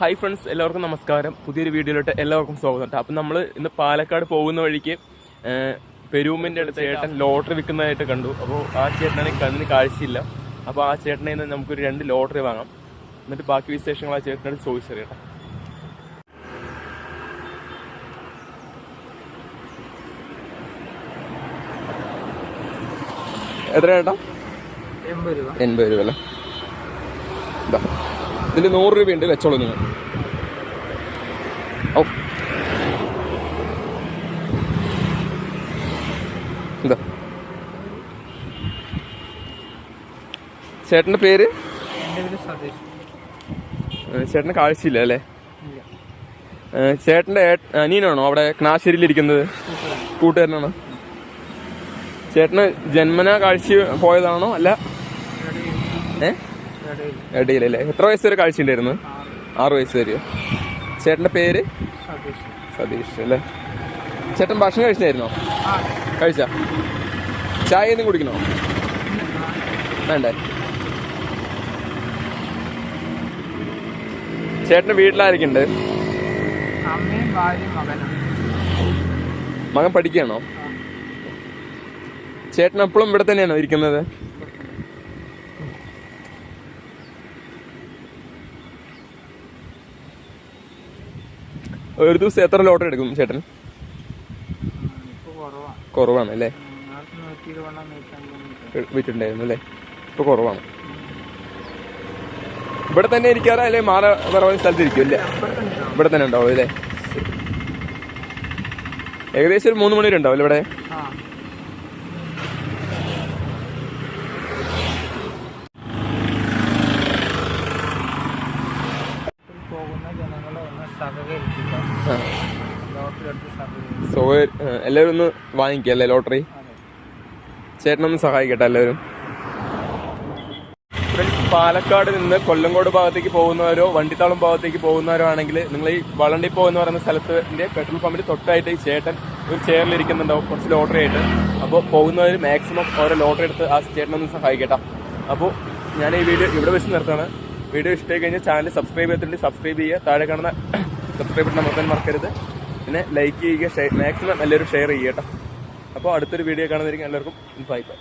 Hi friends എല്ലാവർക്കും നമസ്കാരം. പുതിയൊരു വീഡിയോയിലോട്ട് എല്ലാവർക്കും സ്വാഗതം കേട്ടോ. അപ്പം നമ്മൾ ഇന്ന് പാലക്കാട് പോകുന്ന വഴിക്ക് പെരൂമിന്റെ അടുത്ത് ചേട്ടൻ ലോട്ടറി വിൽക്കുന്നതായിട്ട് കണ്ടു. അപ്പോൾ ആ ചേട്ടനെ കണ്ണിന് കാഴ്ചയില്ല. അപ്പോൾ ആ ചേട്ടനെ നിന്ന് നമുക്കൊരു രണ്ട് ലോട്ടറി വാങ്ങാം. എന്നിട്ട് ബാക്കി വിശേഷങ്ങൾ ആ ചേട്ടനോട് ചോദിച്ചറിയട്ടെ എത്ര ചേട്ടാ? എൺപത് രൂപ. എൺപത് രൂപ അല്ലേ? ഇതിൽ നൂറ് രൂപയുണ്ട് വെച്ചോളൂ നിങ്ങൾ. ഓ എന്താ ചേട്ടന്റെ പേര്? ചേട്ടന് കാഴ്ചയില്ല അല്ലേ? ചേട്ടന്റെ അനിയനാണോ അവിടെ ക്നാശ്ശേരിയിൽ ഇരിക്കുന്നത്? കൂട്ടുകാരനാണോ. ചേട്ടന് ജന്മനാ കാഴ്ച പോയതാണോ? അല്ല. ഏ? ഇടയിൽ ഇടയിലല്ലേ? എത്ര വയസ്സ് വരെ കാഴ്ച ഉണ്ടായിരുന്നു ആറ് വയസ്സ് വരെയോ ചേട്ടന്റെ പേര്? സതീഷ് അല്ലേ? ചേട്ടൻ ഭക്ഷണം കഴിച്ചായിരുന്നോ കഴിച്ച? ചായ ഒന്നും കുടിക്കണോ? വേണ്ടേ? ചേട്ടൻ വീട്ടിലാരൊക്കെയുണ്ട്? മകൻ പഠിക്കുകയാണോ? ചേട്ടൻ എപ്പോഴും ഇവിടെ തന്നെയാണോ ഇരിക്കുന്നത്? ഒരു ദിവസം എത്ര ലോട്ടറി എടുക്കും ചേട്ടൻ? കുറവാണ് അല്ലേ? വിറ്റുണ്ടായിരുന്നു അല്ലേ? ഇപ്പൊ കുറവാണ്. ഇവിടെ തന്നെ ഇരിക്കാറ അല്ലെ? മാറ വേറെ സ്ഥലത്ത് ഇരിക്കും അല്ലേ? ഇവിടെ തന്നെ ഉണ്ടാവും അല്ലേ? ഏകദേശം ഒരു മൂന്ന് മണി വരെ ഉണ്ടാവും അല്ലേ ഇവിടെ ആ ഇതിൽ പോകുന്ന ജനങ്ങളെ ഒന്ന് സഹകരിക്കുക. സോ എല്ലാവരും ഒന്ന് വാങ്ങിക്കുക അല്ലേ ലോട്ടറി? ചേട്ടനൊന്ന് സഹായിക്കട്ടെ എല്ലാവരും. പാലക്കാട് നിന്ന് കൊല്ലങ്കോട് ഭാഗത്തേക്ക് പോകുന്നവരോ വണ്ടിത്താളം ഭാഗത്തേക്ക് പോകുന്നവരോ ആണെങ്കിൽ നിങ്ങൾ ഈ വളണ്ടിപ്പോ എന്ന് പറയുന്ന സ്ഥലത്തിന്റെ പെട്രോൾ പമ്പിൽ തൊട്ടായിട്ട് ഈ ചേട്ടൻ ഒരു ചെയറിൽ ഇരിക്കുന്നുണ്ടാവും കുറച്ച് ലോട്ടറി ആയിട്ട്. അപ്പോൾ പോകുന്നവർ മാക്സിമം ഓരോ ലോട്ടറി എടുത്ത് ആ ചേട്ടനൊന്ന് സഹായിക്കട്ടെ. അപ്പോൾ ഞാൻ ഈ വീഡിയോ ഇവിടെ വെച്ച് നിർത്താണ് വീഡിയോ ഇഷ്ടമായി കഴിഞ്ഞാൽ ചാനൽ സബ്സ്ക്രൈബ് ചെയ്തിട്ടുണ്ട്. സബ്സ്ക്രൈബ് ചെയ്യുക. താഴെ കാണുന്ന സബ്സ്ക്രൈബ് ബട്ടൺ അമർത്താൻ മറക്കരുത്. പിന്നെ ലൈക്ക് ചെയ്യുക മാക്സിമം എല്ലാവരും ഷെയർ ചെയ്യുക കേട്ടോ. അപ്പോൾ അടുത്തൊരു വീഡിയോ കാണുന്നതായിരിക്കും. എല്ലാവർക്കും ബൈ ബൈ